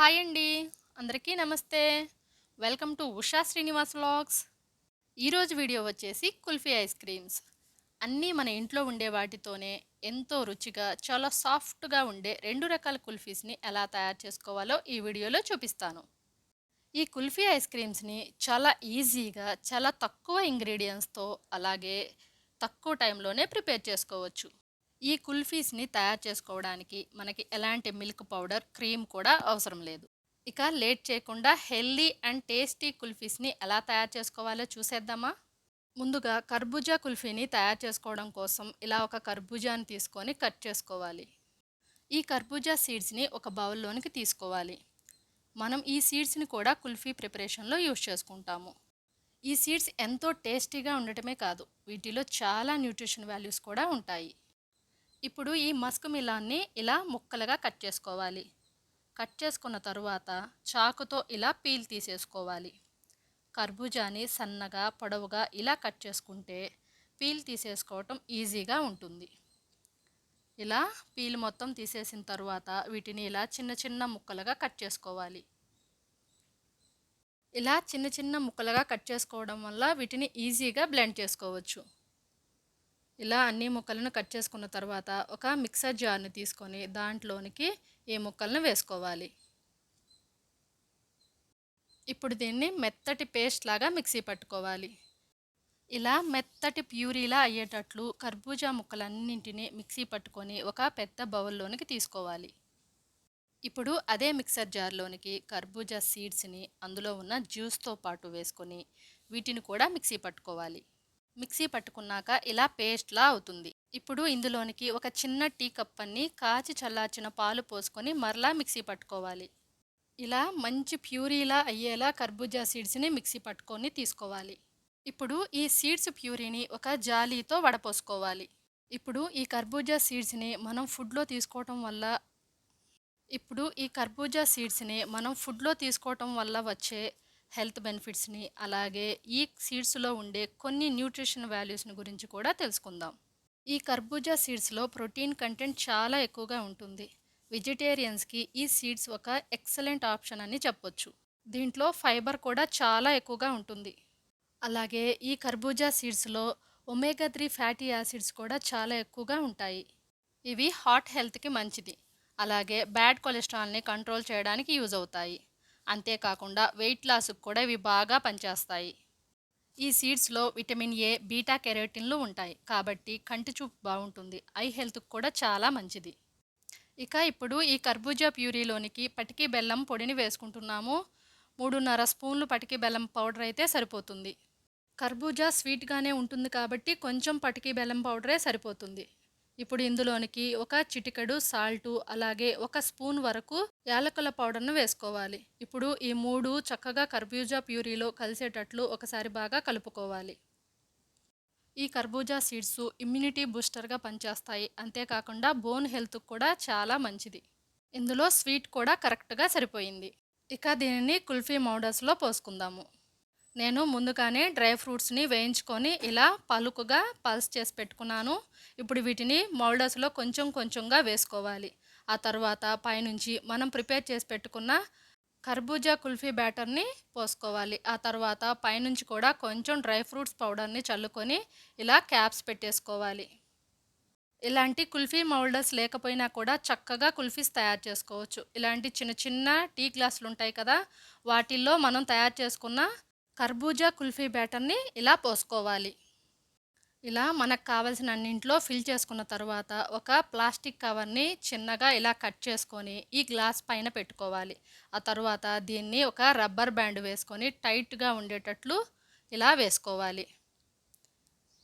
Hi అండి. అందరికీ నమస్తే. Welcome to Usha Srinivas vlogs. ఈరోజు వీడియో వచ్చేసి కుల్ఫీ ఐస్ క్రీమ్స్. అన్నీ మన ఇంట్లో ఉండే వాటితోనే ఎంతో రుచిగా చాలా సాఫ్ట్గా ఉండే రెండు రకాల కుల్ఫీస్ని ఎలా తయారు చేసుకోవాలో ఈ వీడియోలో చూపిస్తాను. ఈ కుల్ఫీ ఐస్ క్రీమ్స్ని చాలా ఈజీగా చాలా తక్కువ ఇంగ్రీడియంట్స్తో అలాగే తక్కువ టైంలోనే ప్రిపేర్ చేసుకోవచ్చు. ఈ కుల్ఫీస్ని తయారు చేసుకోవడానికి మనకి ఎలాంటి మిల్క్ పౌడర్ క్రీమ్ కూడా అవసరం లేదు. ఇక లేట్ చేయకుండా హెల్దీ అండ్ టేస్టీ కుల్ఫీస్ని ఎలా తయారు చేసుకోవాలో చూసేద్దామా? ముందుగా కర్బూజా కుల్ఫీని తయారు చేసుకోవడం కోసం ఇలా ఒక కర్బూజాని తీసుకొని కట్ చేసుకోవాలి. ఈ కర్బూజా సీడ్స్ని ఒక బౌల్లోనికి తీసుకోవాలి. మనం ఈ సీడ్స్ని కూడా కుల్ఫీ ప్రిపరేషన్లో యూజ్ చేసుకుంటాము. ఈ సీడ్స్ ఎంతో టేస్టీగా ఉండటమే కాదు వీటిలో చాలా న్యూట్రిషన్ వాల్యూస్ కూడా ఉంటాయి. ఇప్పుడు ఈ మస్క్ మిలాన్ని ఇలా ముక్కలుగా కట్ చేసుకోవాలి. కట్ చేసుకున్న తరువాత చాకుతో ఇలా పీల్ తీసేసుకోవాలి. కర్బూజాని సన్నగా పొడవుగా ఇలా కట్ చేసుకుంటే పీల్ తీసేసుకోవటం ఈజీగా ఉంటుంది. ఇలా పీల్ మొత్తం తీసేసిన తర్వాత వీటిని ఇలా చిన్న చిన్న ముక్కలుగా కట్ చేసుకోవాలి. ఇలా చిన్న చిన్న ముక్కలుగా కట్ చేసుకోవడం వల్ల వీటిని ఈజీగా బ్లెండ్ చేసుకోవచ్చు. ఇలా అన్ని ముక్కలను కట్ చేసుకున్న తర్వాత ఒక మిక్సర్ జార్ని తీసుకొని దాంట్లోనికి ఈ ముక్కలను వేసుకోవాలి. ఇప్పుడు దీన్ని మెత్తటి పేస్ట్ లాగా మిక్సీ పట్టుకోవాలి. ఇలా మెత్తటి ప్యూరీలా అయ్యేటట్లు కర్బూజా ముక్కలన్నింటినీ మిక్సీ పట్టుకొని ఒక పెద్ద బౌల్లోనికి తీసుకోవాలి. ఇప్పుడు అదే మిక్సర్ జార్లోనికి కర్బూజా సీడ్స్ని అందులో ఉన్న జ్యూస్తో పాటు వేసుకొని వీటిని కూడా మిక్సీ పట్టుకోవాలి. మిక్సీ పట్టుకున్నాక ఇలా పేస్ట్లా అవుతుంది. ఇప్పుడు ఇందులోనికి ఒక చిన్న టీ కప్ అన్ని కాచి చల్లార్చిన పాలు పోసుకొని మరలా మిక్సీ పట్టుకోవాలి. ఇలా మంచి ప్యూరీలా అయ్యేలా కర్బూజా సీడ్స్ని మిక్సీ పట్టుకొని తీసుకోవాలి. ఇప్పుడు ఈ సీడ్స్ ప్యూరీని ఒక జాలీతో వడపోసుకోవాలి. ఇప్పుడు ఈ కర్బూజా సీడ్స్ని మనం ఫుడ్లో తీసుకోవటం వల్ల ఇప్పుడు ఈ కర్బూజా సీడ్స్ని మనం ఫుడ్లో తీసుకోవటం వల్ల వచ్చే హెల్త్ బెనిఫిట్స్ని అలాగే ఈ సీడ్స్లో ఉండే కొన్ని న్యూట్రిషన్ వాల్యూస్ని గురించి కూడా తెలుసుకుందాం. ఈ కర్బూజా సీడ్స్లో ప్రోటీన్ కంటెంట్ చాలా ఎక్కువగా ఉంటుంది. వెజిటేరియన్స్కి ఈ సీడ్స్ ఒక ఎక్సలెంట్ ఆప్షన్ అని చెప్పొచ్చు. దీంట్లో ఫైబర్ కూడా చాలా ఎక్కువగా ఉంటుంది. అలాగే ఈ కర్బూజా సీడ్స్లో ఒమేగా త్రీ ఫ్యాటీ యాసిడ్స్ కూడా చాలా ఎక్కువగా ఉంటాయి. ఇవి హార్ట్ హెల్త్కి మంచిది. అలాగే బ్యాడ్ కొలెస్ట్రాల్ని కంట్రోల్ చేయడానికి యూజ్ అవుతాయి. అంతేకాకుండా వెయిట్ లాస్కు కూడా ఇవి బాగా పనిచేస్తాయి. ఈ సీడ్స్లో విటమిన్ ఏ బీటా కెరోటిన్లు ఉంటాయి. కాబట్టి కంటి చూపు బాగుంటుంది. ఐ హెల్త్కి కూడా చాలా మంచిది. ఇక ఇప్పుడు ఈ కర్బూజా ప్యూరీలోనికి పటికి బెల్లం పొడిని వేసుకుంటున్నాము. మూడున్నర స్పూన్లు పటికి బెల్లం పౌడర్ అయితే సరిపోతుంది. కర్బూజా స్వీట్గానే ఉంటుంది కాబట్టి కొంచెం పటికి బెల్లం పౌడరే సరిపోతుంది. ఇప్పుడు ఇందులోనికి ఒక చిటికెడు సాల్టు అలాగే ఒక స్పూన్ వరకు యాలకుల పౌడర్ను వేసుకోవాలి. ఇప్పుడు ఈ మూడు చక్కగా కర్బూజా ప్యూరీలో కలిసేటట్లు ఒకసారి బాగా కలుపుకోవాలి. ఈ కర్బూజా సీడ్స్ ఇమ్యూనిటీ బూస్టర్గా పనిచేస్తాయి. అంతేకాకుండా బోన్ హెల్త్కి కూడా చాలా మంచిది. ఇందులో స్వీట్ కూడా కరెక్ట్గా సరిపోయింది. ఇక దీనిని కుల్ఫీ మౌడర్స్లో పోసుకుందాము. నేను ముందుగానే డ్రై ఫ్రూట్స్ని వేయించుకొని ఇలా పలుకుగా పల్స్ చేసి పెట్టుకున్నాను. ఇప్పుడు వీటిని మౌల్డర్స్లో కొంచెం కొంచెంగా వేసుకోవాలి. ఆ తర్వాత పైనుంచి మనం ప్రిపేర్ చేసి పెట్టుకున్న కర్బూజా కుల్ఫీ బ్యాటర్ని పోసుకోవాలి. ఆ తర్వాత పైనుంచి కూడా కొంచెం డ్రై ఫ్రూట్స్ పౌడర్ని చల్లుకొని ఇలా క్యాప్స్ పెట్టేసుకోవాలి. ఇలాంటి కుల్ఫీ మౌల్డర్స్ లేకపోయినా కూడా చక్కగా కుల్ఫీస్ తయారు చేసుకోవచ్చు. ఇలాంటి చిన్న చిన్న టీ గ్లాసులు ఉంటాయి కదా వాటిల్లో మనం తయారు చేసుకున్న కర్బూజా కుల్ఫీ బ్యాటర్ని ఇలా పోసుకోవాలి. ఇలా మనకు కావలసిన అన్నింట్లో ఫిల్ చేసుకున్న తర్వాత ఒక ప్లాస్టిక్ కవర్ని చిన్నగా ఇలా కట్ చేసుకొని ఈ గ్లాస్ పైన పెట్టుకోవాలి. ఆ తర్వాత దీన్ని ఒక రబ్బర్ బ్యాండ్ వేసుకొని టైట్గా ఉండేటట్లు ఇలా వేసుకోవాలి.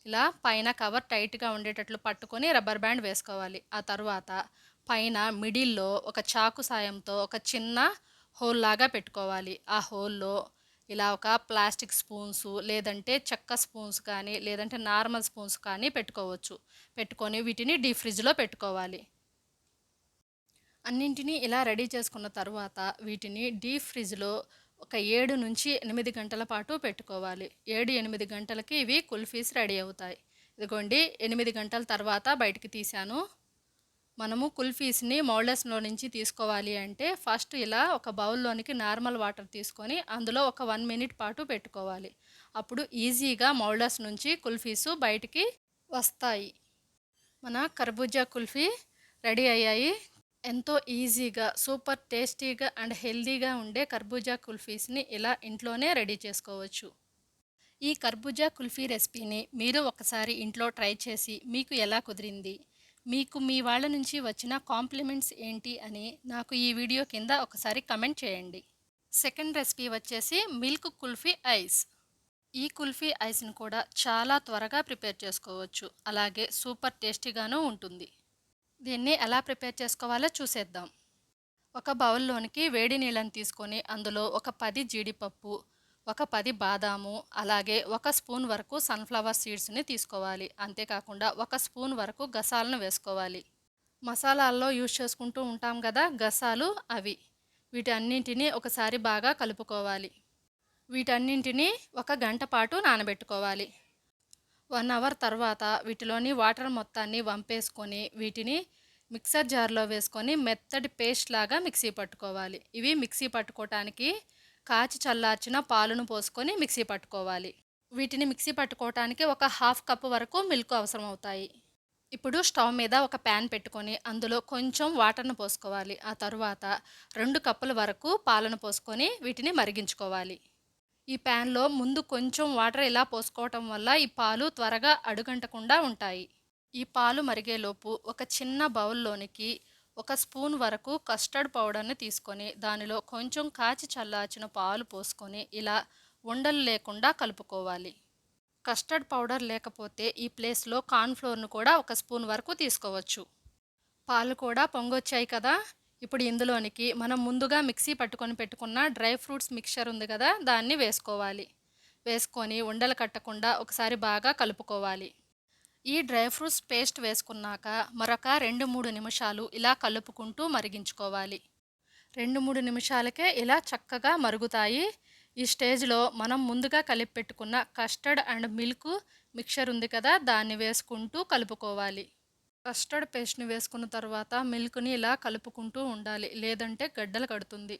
ఇలా పైన కవర్ టైట్గా ఉండేటట్లు పట్టుకొని రబ్బర్ బ్యాండ్ వేసుకోవాలి. ఆ తర్వాత పైన మిడిల్లో ఒక చాకు సాయంతో ఒక చిన్న హోల్ లాగా పెట్టుకోవాలి. ఆ హోల్లో ఇలా ఒక ప్లాస్టిక్ స్పూన్స్ లేదంటే చెక్క స్పూన్స్ కానీ లేదంటే నార్మల్ స్పూన్స్ కానీ పెట్టుకోవచ్చు. పెట్టుకొని వీటిని డీప్ ఫ్రిడ్జ్లో పెట్టుకోవాలి. అన్నింటినీ ఇలా రెడీ చేసుకున్న తర్వాత వీటిని డీప్ ఫ్రిడ్జ్లో ఒక ఏడు నుంచి ఎనిమిది గంటల పాటు పెట్టుకోవాలి. ఏడు ఎనిమిది గంటలకి ఇవి కుల్ఫీస్ రెడీ అవుతాయి. ఇదిగోండి ఎనిమిది గంటల తర్వాత బయటికి తీశాను. మనము కుల్ఫీస్ని మౌల్డర్స్లో నుంచి తీసుకోవాలి అంటే ఫస్ట్ ఇలా ఒక బౌల్లోనికి నార్మల్ వాటర్ తీసుకొని అందులో ఒక వన్ మినిట్ పాటు పెట్టుకోవాలి. అప్పుడు ఈజీగా మౌల్డర్స్ నుంచి కుల్ఫీస్ బయటికి వస్తాయి. మన కర్బూజా కుల్ఫీ రెడీ అయ్యాయి. ఎంతో ఈజీగా సూపర్ టేస్టీగా అండ్ హెల్దీగా ఉండే కర్బూజా కుల్ఫీస్ని ఇలా ఇంట్లోనే రెడీ చేసుకోవచ్చు. ఈ కర్బూజా కుల్ఫీ రెసిపీని మీరు ఒకసారి ఇంట్లో ట్రై చేసి మీకు ఎలా కుదిరింది? మీకు మీ వాళ్ళ నుంచి వచ్చిన కాంప్లిమెంట్స్ ఏంటి అని నాకు ఈ వీడియో కింద ఒకసారి కమెంట్ చేయండి. సెకండ్ రెసిపీ వచ్చేసి మిల్క్ కుల్ఫీ ఐస్. ఈ కుల్ఫీ ఐస్ని కూడా చాలా త్వరగా ప్రిపేర్ చేసుకోవచ్చు. అలాగే సూపర్ టేస్టీగాను ఉంటుంది. దీన్ని ఎలా ప్రిపేర్ చేసుకోవాలో చూసేద్దాం. ఒక బౌల్లోనికి వేడి నీళ్ళని తీసుకొని అందులో ఒక పది జీడిపప్పు ఒక పది బాదాము అలాగే ఒక స్పూన్ వరకు సన్ఫ్లవర్ సీడ్స్ని తీసుకోవాలి. అంతేకాకుండా ఒక స్పూన్ వరకు గసాలను వేసుకోవాలి. మసాలాల్లో యూజ్ చేసుకుంటూ ఉంటాం కదా గసాలు అవి. వీటన్నింటినీ ఒకసారి బాగా కలుపుకోవాలి. వీటన్నింటినీ ఒక గంట పాటు నానబెట్టుకోవాలి. వన్ అవర్ తర్వాత వీటిలోని వాటర్ మొత్తాన్ని వంపేసుకొని వీటిని మిక్సర్ జార్లో వేసుకొని మెత్తటి పేస్ట్ లాగా మిక్సీ పట్టుకోవాలి. ఇవి మిక్సీ పట్టుకోవటానికి కాచి చల్లార్చిన పాలును పోసుకొని మిక్సీ పట్టుకోవాలి. వీటిని మిక్సీ పట్టుకోవటానికి ఒక హాఫ్ కప్ వరకు మిల్క్ అవసరం అవుతాయి ఇప్పుడు స్టవ్ మీద ఒక ప్యాన్ పెట్టుకొని అందులో కొంచెం వాటర్ను పోసుకోవాలి. ఆ తరువాత రెండు కప్పుల వరకు పాలను పోసుకొని వీటిని మరిగించుకోవాలి. ఈ ప్యాన్లో ముందు కొంచెం వాటర్ ఇలా పోసుకోవటం వల్ల ఈ పాలు త్వరగా అడుగంటకుండా ఉంటాయి. ఈ పాలు మరిగేలోపు ఒక చిన్న బౌల్లోనికి ఒక స్పూన్ వరకు కస్టర్డ్ పౌడర్ని తీసుకొని దానిలో కొంచెం కాచి చల్లార్చిన పాలు పోసుకొని ఇలా ఉండలు లేకుండా కలుపుకోవాలి. కస్టర్డ్ పౌడర్ లేకపోతే ఈ ప్లేస్లో కార్న్ఫ్లోర్ను కూడా ఒక స్పూన్ వరకు తీసుకోవచ్చు. పాలు కూడా పొంగొచ్చాయి కదా! ఇప్పుడు ఇందులోనికి మనం ముందుగా మిక్సీ పట్టుకొని పెట్టుకున్న డ్రై ఫ్రూట్స్ మిక్చర్ ఉంది కదా! దాన్ని వేసుకోవాలి. వేసుకొని ఉండలు కట్టకుండా ఒకసారి బాగా కలుపుకోవాలి. ఈ డ్రై ఫ్రూట్స్ పేస్ట్ వేసుకున్నాక మరొక రెండు మూడు నిమిషాలు ఇలా కలుపుకుంటూ మరిగించుకోవాలి. రెండు మూడు నిమిషాలకే ఇలా చక్కగా మరుగుతాయి. ఈ స్టేజ్లో మనం ముందుగా కలిపి పెట్టుకున్న కస్టర్డ్ అండ్ మిల్క్ మిక్చర్ ఉంది కదా దాన్ని వేసుకుంటూ కలుపుకోవాలి. కస్టర్డ్ పేస్ట్ని వేసుకున్న తర్వాత మిల్క్ని ఇలా కలుపుకుంటూ ఉండాలి లేదంటే గడ్డలు కడుతుంది.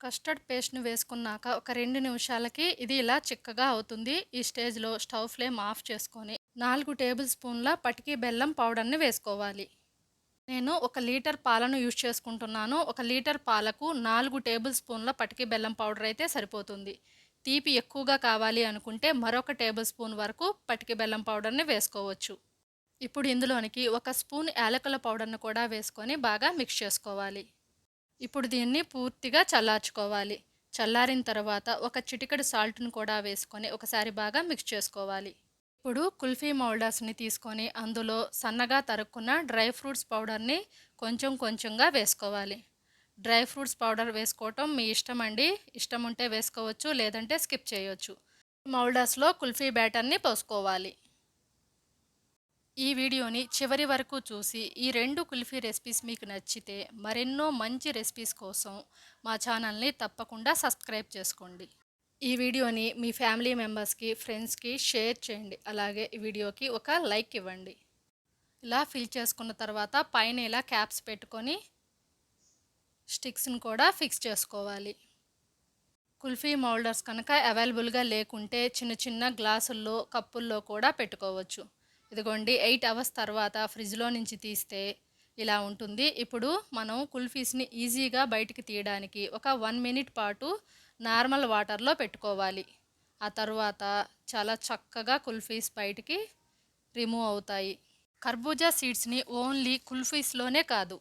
కస్టర్డ్ పేస్ట్ని వేసుకున్నాక ఒక రెండు నిమిషాలకి ఇది ఇలా చిక్కగా అవుతుంది. ఈ స్టేజ్లో స్టవ్ ఫ్లేమ్ ఆఫ్ చేసుకొని నాలుగు టేబుల్ స్పూన్ల పటికి బెల్లం పౌడర్ని వేసుకోవాలి. నేను ఒక లీటర్ పాలను యూజ్ చేసుకుంటున్నాను. ఒక లీటర్ పాలకు నాలుగు టేబుల్ స్పూన్ల పటికి బెల్లం పౌడర్ అయితే సరిపోతుంది. తీపి ఎక్కువగా కావాలి అనుకుంటే మరొక టేబుల్ స్పూన్ వరకు పటికి బెల్లం పౌడర్ని వేసుకోవచ్చు. ఇప్పుడు ఇందులోనికి ఒక స్పూన్ యాలకుల పౌడర్ను కూడా వేసుకొని బాగా మిక్స్ చేసుకోవాలి. ఇప్పుడు దీన్ని పూర్తిగా చల్లార్చుకోవాలి. చల్లారిన తర్వాత ఒక చిటికెడు సాల్ట్ను కూడా వేసుకొని ఒకసారి బాగా మిక్స్ చేసుకోవాలి. ఇప్పుడు కుల్ఫీ మౌల్డర్స్ని తీసుకొని అందులో సన్నగా తరుక్కున్న డ్రై ఫ్రూట్స్ పౌడర్ని కొంచెం కొంచెంగా వేసుకోవాలి. డ్రై ఫ్రూట్స్ పౌడర్ వేసుకోవటం మీ ఇష్టం అండి. ఇష్టం ఉంటే వేసుకోవచ్చు లేదంటే స్కిప్ చేయొచ్చు. మౌల్డర్స్లో కుల్ఫీ బ్యాటర్ని పోసుకోవాలి. ఈ వీడియోని చివరి వరకు చూసి ఈ రెండు కుల్ఫీ రెసిపీస్ మీకు నచ్చితే మరెన్నో మంచి రెసిపీస్ కోసం మా ఛానల్ని తప్పకుండా సబ్స్క్రైబ్ చేసుకోండి. ఈ వీడియోని మీ ఫ్యామిలీ మెంబర్స్కి ఫ్రెండ్స్కి షేర్ చేయండి. అలాగే ఈ వీడియోకి ఒక లైక్ ఇవ్వండి. ఇలా ఫిల్ చేసుకున్న తర్వాత పైన ఇలా క్యాప్స్ పెట్టుకొని స్టిక్స్ని కూడా ఫిక్స్ చేసుకోవాలి. కుల్ఫీ మౌల్డర్స్ కనుక అవైలబుల్గా లేకుంటే చిన్న చిన్న గ్లాసుల్లో కప్పుల్లో కూడా పెట్టుకోవచ్చు. ఇదిగోండి ఎయిట్ అవర్స్ తర్వాత ఫ్రిడ్జ్లో నుంచి తీస్తే ఇలా ఉంటుంది. ఇప్పుడు మనం కుల్ఫీస్ని ఈజీగా బయటికి తీయడానికి ఒక వన్ మినిట్ పాటు నార్మల్ వాటర్లో పెట్టుకోవాలి. ఆ తర్వాత చాలా చక్కగా కుల్ఫీస్ బయటికి రిమూవ్ అవుతాయి. కర్బూజా సీడ్స్ని ఓన్లీ కుల్ఫీస్లోనే కాదు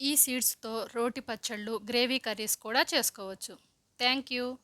ఈ సీడ్స్తో రోటి పచ్చళ్ళు గ్రేవీ కర్రీస్ కూడా చేసుకోవచ్చు. Thank you.